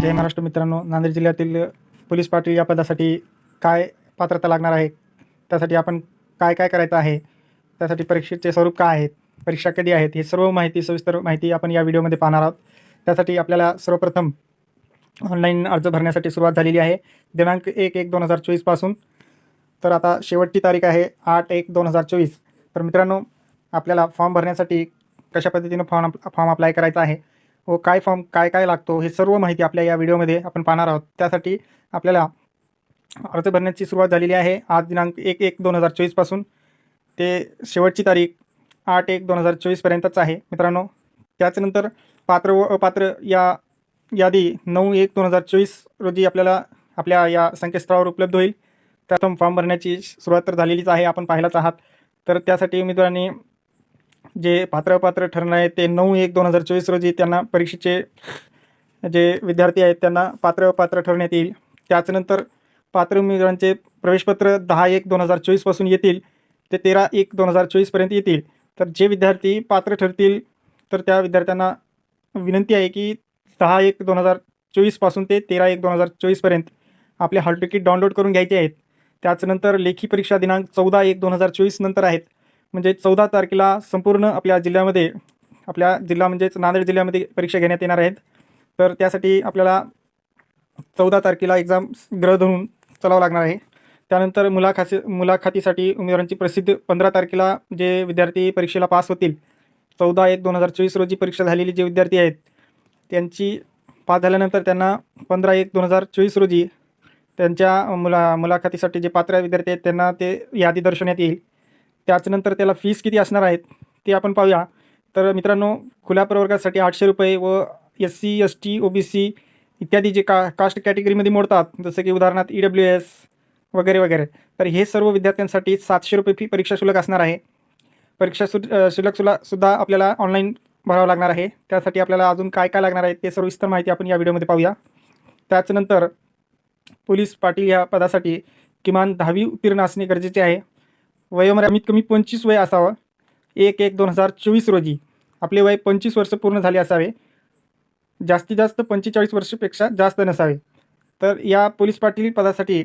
जय महाराष्ट्र मित्रांनो नांदेड जिल्ह्यातील पोलीस पाटील या पदासाठी काय पात्रता लागणार आहे? त्यासाठी आपण काय काय करायचं आहे? त्यासाठी परीक्षेचे स्वरूप काय आहेत? परीक्षा कधी आहेत? हे सर्व माहिती सविस्तर माहिती आपण या व्हिडिओमध्ये पाहणार आहोत. त्यासाठी आपल्याला सर्वप्रथम ऑनलाईन अर्ज भरण्यासाठी सुरुवात झालेली आहे. दिनांक एक एक दोन हजार चोवीसपासून तर आता शेवटची तारीख आहे आठ एक दोन हजार चोवीस. तर मित्रांनो आपल्याला फॉर्म भरण्यासाठी कशा पद्धतीनं फॉर्म फॉर्म अप्लाय करायचा आहे? व काय फॉर्म काय काय लागतो हे सर्व माहिती आपल्या या व्हिडिओमध्ये आपण पाहणार आहोत. त्यासाठी आपल्याला अर्ज भरण्याची सुरुवात झालेली आहे. आज दिनांक एक एक दोन हजार चोवीसपासून ते शेवटची तारीख आठ एक दोन हजार चोवीसपर्यंतच आहे. मित्रांनो त्याच्यानंतर पात्र व अपात्र या यादी नऊ एक दोन हजार चोवीस रोजी आपल्याला आपल्या या संकेतस्थळावर उपलब्ध होईल. त्यातून फॉर्म भरण्याची सुरुवात तर झालेलीच आहे. आपण पाहिलाच आहात. तर त्यासाठी उमेदवारांनी जे पात्र अपात्र ठरणार आहे ते नऊ एक दोन हजार चोवीस रोजी त्यांना परीक्षेचे जे विद्यार्थी आहेत त्यांना पात्र पात्र ठरवण्यात येईल. त्याचनंतर पात्र उमेदवारांचे प्रवेशपत्र दहा एक दोन हजार चोवीसपासून येतील ते तेरा एक दोन हजार चोवीसपर्यंत येतील. तर जे विद्यार्थी पात्र ठरतील तर त्या विद्यार्थ्यांना विनंती आहे की दहा एक दोन हजार चोवीसपासून ते तेरा एक दोन हजार चोवीसपर्यंत आपले हॉल तिकीट डाउनलोड करून घ्यायचे आहेत. त्याचनंतर लेखी परीक्षा दिनांक चौदा एक दोन हजार चोवीस नंतर आहेत. म्हणजे चौदा तारखेला संपूर्ण आपल्या जिल्ह्यामध्ये आपल्या जिल्हा म्हणजेच नांदेड जिल्ह्यामध्ये परीक्षा घेण्यात येणार आहेत. तर त्यासाठी आपल्याला चौदा तारखेला एक्झाम ग्रह धरून चालावं लागणार आहे. त्यानंतर मुलाखाती मुलाखतीसाठी उमेदवारांची प्रसिद्ध पंधरा तारखेला जे विद्यार्थी परीक्षेला पास होतील चौदा एक दोन हजार चोवीस रोजी परीक्षा झालेली जे विद्यार्थी आहेत त्यांची पास झाल्यानंतर त्यांना पंधरा एक दोन हजार चोवीस रोजी त्यांच्या मुला मुलाखतीसाठी जे पात्र विद्यार्थी आहेत त्यांना ते यादी दर्शवण्यात येईल. त्याचनंतर त्याला फीस किती असणार आहेत ते आपण पाहूया. तर मित्रांनो खुल्या प्रवर्गासाठी आठशे रुपये व S C S T O B C इत्यादी जे का कास्ट कॅटेगरीमध्ये मोडतात जसं की उदाहरणार्थ ई डब्ल्यू एस वगैरे वगैरे. तर हे सर्व विद्यार्थ्यांसाठी सातशे रुपये फी परीक्षा शुल्क असणार आहे. परीक्षा सु शुल्क सुला सुद्धा आपल्याला ऑनलाईन भरावं लागणार आहे. त्यासाठी आपल्याला अजून काय काय लागणार आहे ते सर्व माहिती आपण या व्हिडिओमध्ये पाहूया. त्याचनंतर पोलीस पाटील या पदासाठी किमान दहावी उत्तीर्ण असणे गरजेचे आहे. वयोमर्यादा कमीत कमी पंचवीस वय असावं. एक एक दोन हजार चोवीस रोजी आपले वय पंचवीस वर्ष पूर्ण झाले असावे. जास्तीत जास्त पंचेचाळीस वर्षपेक्षा जास्त नसावे. तर या पोलीस पाटील पदासाठी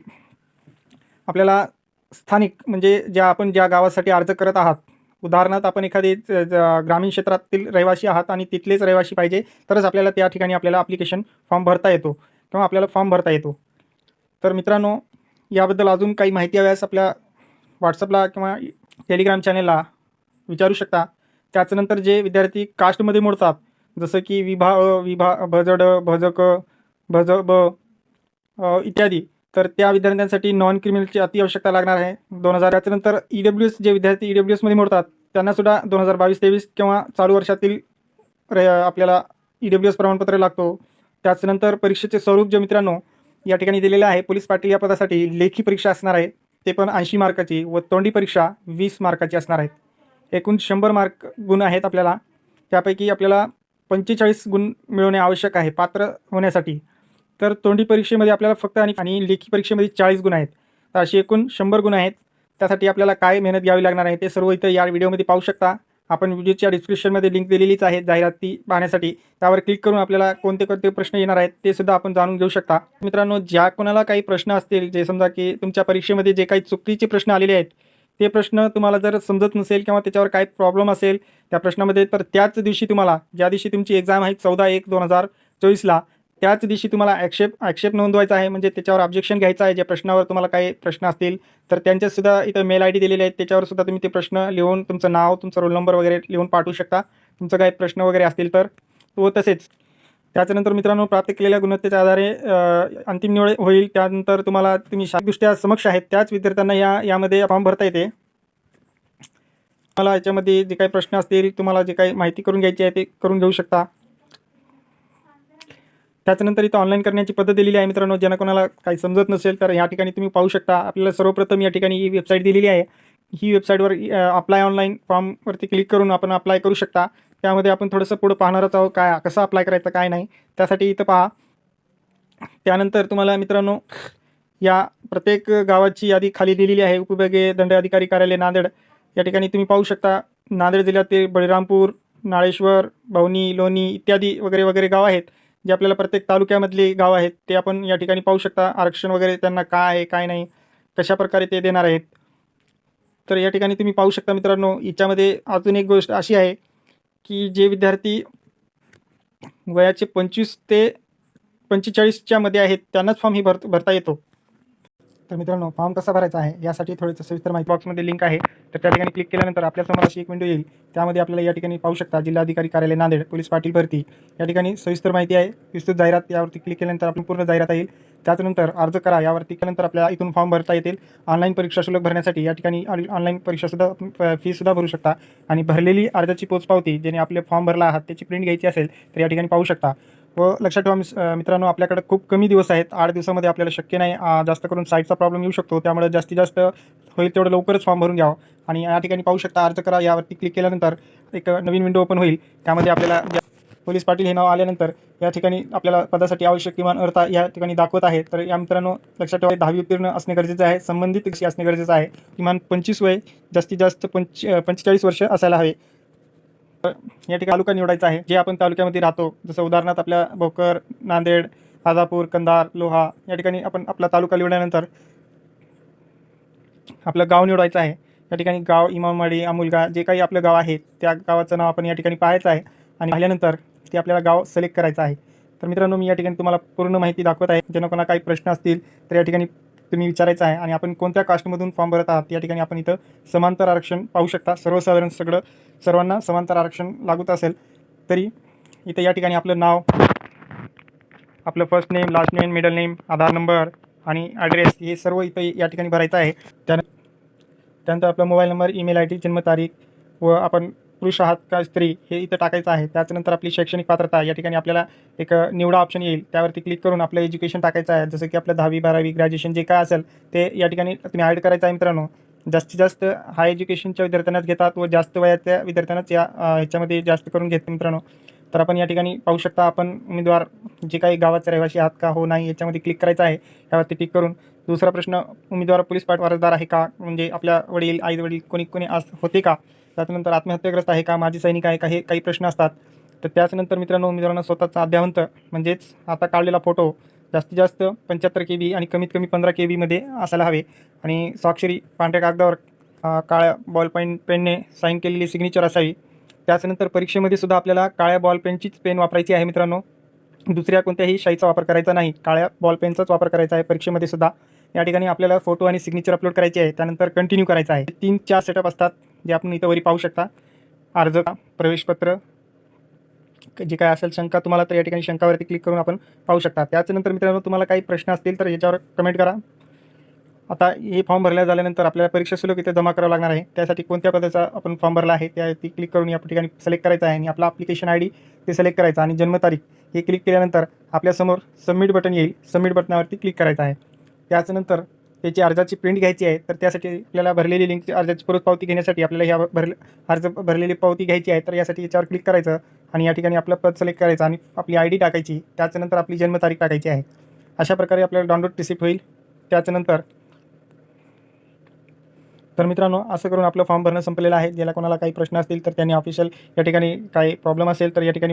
आपल्याला स्थानिक म्हणजे ज्या आपण ज्या गावासाठी अर्ज करत आहात उदाहरणार्थ आपण एखादे ज- ग्रामीण क्षेत्रातील रहिवासी आहात आणि तिथलेच रहिवासी पाहिजे तरच आपल्याला त्या ठिकाणी आपल्याला ॲप्लिकेशन फॉर्म भरता येतो किंवा आपल्याला फॉर्म भरता येतो. तर मित्रांनो याबद्दल अजून काही माहिती हव्यास आपल्या व्हॉट्सअपला किंवा टेलिग्राम चॅनेलला विचारू शकता. त्याच्यानंतर जे विद्यार्थी कास्टमध्ये मोडतात जसं की विभा अ विभा भजड भजक भज ब इत्यादी तर त्या विद्यार्थ्यांसाठी नॉन क्रिमिनलची अति आवश्यकता लागणार आहे. दोन हजार त्याच्यानंतर ई डब्ल्यू एस जे विद्यार्थी ई डब्ल्यू एसमध्ये मोडतात त्यांनासुद्धा दोन हजार बावीस तेवीस किंवा चालू वर्षातील रे आपल्याला ई डब्ल्यू एस प्रमाणपत्र लागतो. त्याच्यानंतर परीक्षेचे स्वरूप जे मित्रांनो या ठिकाणी दिलेलं आहे पोलीस पाटील या पदासाठी लेखी परीक्षा असणार आहे. ते पण ऐंशी मार्काची व तोंडी परीक्षा वीस मार्काची असणार आहेत. एकूण शंभर मार्क गुण आहेत आपल्याला. त्यापैकी आपल्याला पंचेचाळीस गुण मिळवणे आवश्यक आहे पात्र होण्यासाठी. तर तोंडी परीक्षेमध्ये आपल्याला फक्त आणि आणि लेखी परीक्षेमध्ये चाळीस गुण आहेत. तर असे एकूण शंभर गुण आहेत. त्यासाठी आपल्याला काय मेहनत घ्यावी लागणार आहे ते सर्व इथं या व्हिडिओमध्ये पाहू शकता. आपण व्हिडिओच्या डिस्क्रिप्शनमध्ये लिंक दिलेलीच आहे जाहिराती पाहण्यासाठी. त्यावर क्लिक करून आपल्याला कोणते कोणते प्रश्न येणार आहेत ते सुद्धा आपण जाणून घेऊ शकता. मित्रांनो ज्या कोणाला काही प्रश्न असतील जे समजा की तुमच्या परीक्षेमध्ये जे काही चुकीचे प्रश्न आलेले आहेत ते प्रश्न तुम्हाला जर समजत नसेल किंवा त्याच्यावर काय प्रॉब्लेम असेल त्या प्रश्नामध्ये तर त्याच दिवशी तुम्हाला ज्या दिवशी तुमची एक्झाम आहे चौदा एक दोन हजार चोवीसला त्याच दिवशी तुम्हाला ॲक्षेप ॲक्षेप नोंदवायचा आहे. म्हणजे त्याच्यावर ऑब्जेक्शन घ्यायचं आहे. ज्या प्रश्नावर तुम्हाला काही प्रश्न असतील तर त्यांच्यासुद्धा इथं मेल आय डी दिलेले आहेत. त्याच्यावर सुद्धा तुम्ही ते प्रश्न लिहून तुमचं नाव तुमचा रोल नंबर वगैरे लिहून पाठवू शकता. तुमचं काही प्रश्न वगैरे असतील तर. व तसेच त्याच्यानंतर मित्रांनो प्राप्त केलेल्या गुणवत्तेच्या आधारे अंतिम निवड होईल. त्यानंतर तुम्हाला तुम्ही शारीरिकदृष्ट्या समक्ष आहेत. त्याच विद्यार्थ्यांना या यामध्ये फॉर्म भरता येते. तुम्हाला याच्यामध्ये जे काही प्रश्न असतील तुम्हाला जे काही माहिती करून घ्यायची आहे ते करून घेऊ शकता. त्याच्यानंतर इथं ऑनलाईन करण्याची पद्धत दिलेली आहे मित्रांनो. ज्यांना कोणाला काही समजत नसेल तर या ठिकाणी तुम्ही पाहू शकता. आपल्याला सर्वप्रथम या ठिकाणी ही वेबसाईट दिलेली आहे. ही वेबसाईटवर अप्लाय ऑनलाईन फॉर्मवरती क्लिक करून आपण अप्लाय करू शकता. त्यामध्ये आपण थोडंसं पुढं पाहणारच आहोत काय कसं अप्लाय करायचं काय नाही. त्यासाठी इथं पहा. त्यानंतर तुम्हाला मित्रांनो या प्रत्येक गावाची यादी खाली दिलेली आहे. उपविभागीय दंडाधिकारी कार्यालय नांदेड. या ठिकाणी तुम्ही पाहू शकता. नांदेड जिल्ह्यातील बळीरामपूर नाळेश्वर भवनी लोणी इत्यादी वगैरे वगैरे गाव आहेत. जे आपल्याला प्रत्येक तालुक्यामधली गाव आहेत ते आपण या ठिकाणी पाहू शकता. आरक्षण वगैरे त्यांना काय आहे काय नाही कशा प्रकारे ते देणार आहेत. तर या ठिकाणी तुम्ही पाहू शकता मित्रांनो याच्यामध्ये अजून एक गोष्ट अशी आहे की जे विद्यार्थी वयाचे पंचवीस ते पंचेचाळीसच्या मध्ये आहेत त्यांनाच फॉर्म ही भर भरता येतो. तर मित्रांनो फॉर्म कसा भरायचा आहे यासाठी थोडंसं सविस्तर माहिती बॉक्समध्ये लिंक आहे. तर त्या ठिकाणी क्लिक केल्यानंतर आपल्यासमोर अशी एक विंडो येईल. त्यामध्ये आपल्याला या ठिकाणी पाहू शकता जिल्हाधिकारी कार्यालय नांदेड पोलीस पाटील भरती. या ठिकाणी सविस्तर माहिती आहे. विस्तृत जाहिरात यावरती क्लिक केल्यानंतर आपण पूर्ण जाहिरात येईल. त्यानंतर अर्ज करा. यावरती केल्यानंतर आपल्याला इथून फॉर्म भरता येतील. ऑनलाईन परीक्षा शुल्क भरण्यासाठी या ठिकाणी ऑनलाईन परीक्षासुद्धा फीसुद्धा भरू शकता. आणि भरलेली अर्जाची पोचपावती ज्याने आपले फॉर्म भरला आहात त्याची प्रिंट घ्यायची असेल तर या ठिकाणी पाहू शकता. व लक्षात ठेवा मिस- मित्रांनो आपल्याकडे खूप कमी दिवस आहेत. आठ दिवसामध्ये आपल्याला शक्य नाही जास्त करून साईटचा प्रॉब्लेम येऊ शकतो. त्यामुळे जास्तीत जास्त होईल तेवढं लवकरच फॉर्म भरून घ्यावं. आणि या ठिकाणी पाहू शकता अर्ज करा. यावरती क्लिक केल्यानंतर एक नवीन विंडो ओपन होईल. त्यामध्ये आपल्याला पोलीस पाटील हे नाव आल्यानंतर या ठिकाणी आपल्याला पदासाठी आवश्यक किमान अर्थ या ठिकाणी दाखवत आहे. तर या मित्रांनो लक्षात ठेवा दहावी उत्तीर्ण असणे गरजेचं आहे. संबंधित असणे गरजेचं आहे. किमान पंचवीस वय जास्तीत जास्त पंच पंचेचाळीस वर्ष असायला हवे. या ठिकाणी तालुका निवडायचा आहे. जे आपण तालुक्यामध्ये राहतो जसं उदाहरणार्थ आपल्या भोकर नांदेड आदापूर कंधार लोहा या ठिकाणी आपण आपला तालुका निवडल्यानंतर आपलं गाव निवडायचं आहे. या ठिकाणी गाव इमामवाडी अमुलगा जे काही आपलं गाव आहे त्या गावाचं नाव आपण या ठिकाणी पाहायचं आहे. आणि पाहिल्यानंतर ते आपल्याला गाव सिलेक्ट करायचं आहे. तर मित्रांनो मी या ठिकाणी तुम्हाला पूर्ण माहिती दाखवत आहे. ज्यांना कोणा काही प्रश्न असतील तर या ठिकाणी तुम्ही विचारायचं आहे आणि आपण कोणत्या कास्टमधून फॉर्म भरत आहात या ठिकाणी आपण इथं समांतर आरक्षण पाहू शकता. सर्वसाधारण सगळं सर्वांना समांतर आरक्षण लागूत असेल तरी इथं या ठिकाणी आपलं नाव आपलं first name last name middle name Aadhaar number आणि ॲड्रेस हे सर्व इथं या ठिकाणी भरायचं आहे. त्यानंतर त्यानंतर आपला mobile number email I D जन्मतारीख व आपण पुरुष आहात का स्त्री हे इथं टाकायचं आहे. त्याच्यानंतर आपली शैक्षणिक पात्रता या ठिकाणी आपल्याला एक निवडा ऑप्शन येईल. त्यावरती क्लिक करून आपलं एज्युकेशन टाकायचं आहे. जसं की आपलं दहावी बारावी ग्रॅज्युएशन जे काय असेल ते या ठिकाणी तुम्ही ॲड करायचं आहे मित्रांनो. जास्तीत जास्त हाय एज्युकेशनच्या विद्यार्थ्यांनाच घेतात व जास्त वयाच्या विद्यार्थ्यांनाच या ह्याच्यामध्ये जास्त करून घेते मित्रांनो. तर आपण या ठिकाणी पाहू शकता आपण उमेदवार जे काही गावाचे रहिवासी आहात का हो नाही याच्यामध्ये क्लिक करायचं आहे. यावरती क्लिक करून दुसरा प्रश्न उमेदवार पोलीस पाठ वारसदार आहे का? म्हणजे आपल्या वडील आई वडील कोणी कोणी आज होते का? त्यानंतर आत्महत्याग्रस्त आहे का? माजी सैनिक आहे का? हे काही प्रश्न असतात. तर त्याचनंतर मित्रांनो उमेदवारांना स्वतःचा अध्यावंत म्हणजेच आता काढलेला फोटो जास्तीत जास्त पंच्याहत्तर के बी आणि कमीत कमी पंधरा के बीमध्ये असायला हवे. आणि स्वाक्षरी पांढऱ्या कागदावर काळ्या बॉल पेन पेनने साईन केलेली सिग्नेचर असावी. त्याचनंतर परीक्षेमध्ये सुद्धा आपल्याला काळ्या बॉल पेनचीच पेन वापरायची आहे मित्रांनो. दुसऱ्या कोणत्याही शाईचा वापर करायचा नाही. काळ्या बॉल पेनचाच वापर करायचा आहे परीक्षेमध्ये सुद्धा. या ठिकाणी आपल्याला फोटो आणि सिग्नेचर अपलोड करायचे आहे. त्यानंतर कंटिन्यू करायचं आहे. तीन चार सेटअप असतात जे आपण इथं वरी पाहू शकता. अर्ज प्रवेशपत्र जे काय असेल शंका तुम्हाला तर या ठिकाणी शंकावरती क्लिक करून आपण पाहू शकता. त्याच्यानंतर मित्रांनो तुम्हाला काही प्रश्न असतील तर याच्यावर कमेंट करा. आता हे फॉर्म भरल्या झाल्यानंतर आपल्याला परीक्षा शुल्क इथे जमा करावं लागणार आहे. त्यासाठी कोणत्या पदाचा आपण फॉर्म भरला आहे त्यावरती क्लिक करून या ठिकाणी सिलेक्ट करायचं आहे आणि आपला अप्लिकेशन आय डी ते सिलेक्ट करायचं आणि जन्मतारीख हे क्लिक केल्यानंतर आपल्यासमोर सबमिट बटन येईल. सबमिट बटनावरती क्लिक करायचं आहे. त्याच्यानंतर त्याची अर्जाची प्रिंट घ्यायची आहे तर त्यासाठी आपल्याला भरलेली लिंक अर्जाची परत पावती घेण्यासाठी आपल्याला ह्या भरले अर्ज भरलेली पावती घ्यायची आहे तर यासाठी याच्यावर क्लिक करायचं आणि या ठिकाणी आपलं पद सिलेक्ट करायचं आणि आपली आय डी टाकायची. त्याच्यानंतर आपली जन्मतारीख टाकायची आहे. अशा प्रकारे आपल्याला डाउनलोड रिसिप्ट होईल. त्याच्यानंतर तर मित्रांनो असं करून आपलं फॉर्म भरणं संपलेलं आहे. ज्याला कोणाला काही प्रश्न असतील तर त्यांनी ऑफिशियल या ठिकाणी काही प्रॉब्लेम असेल तर या ठिकाणी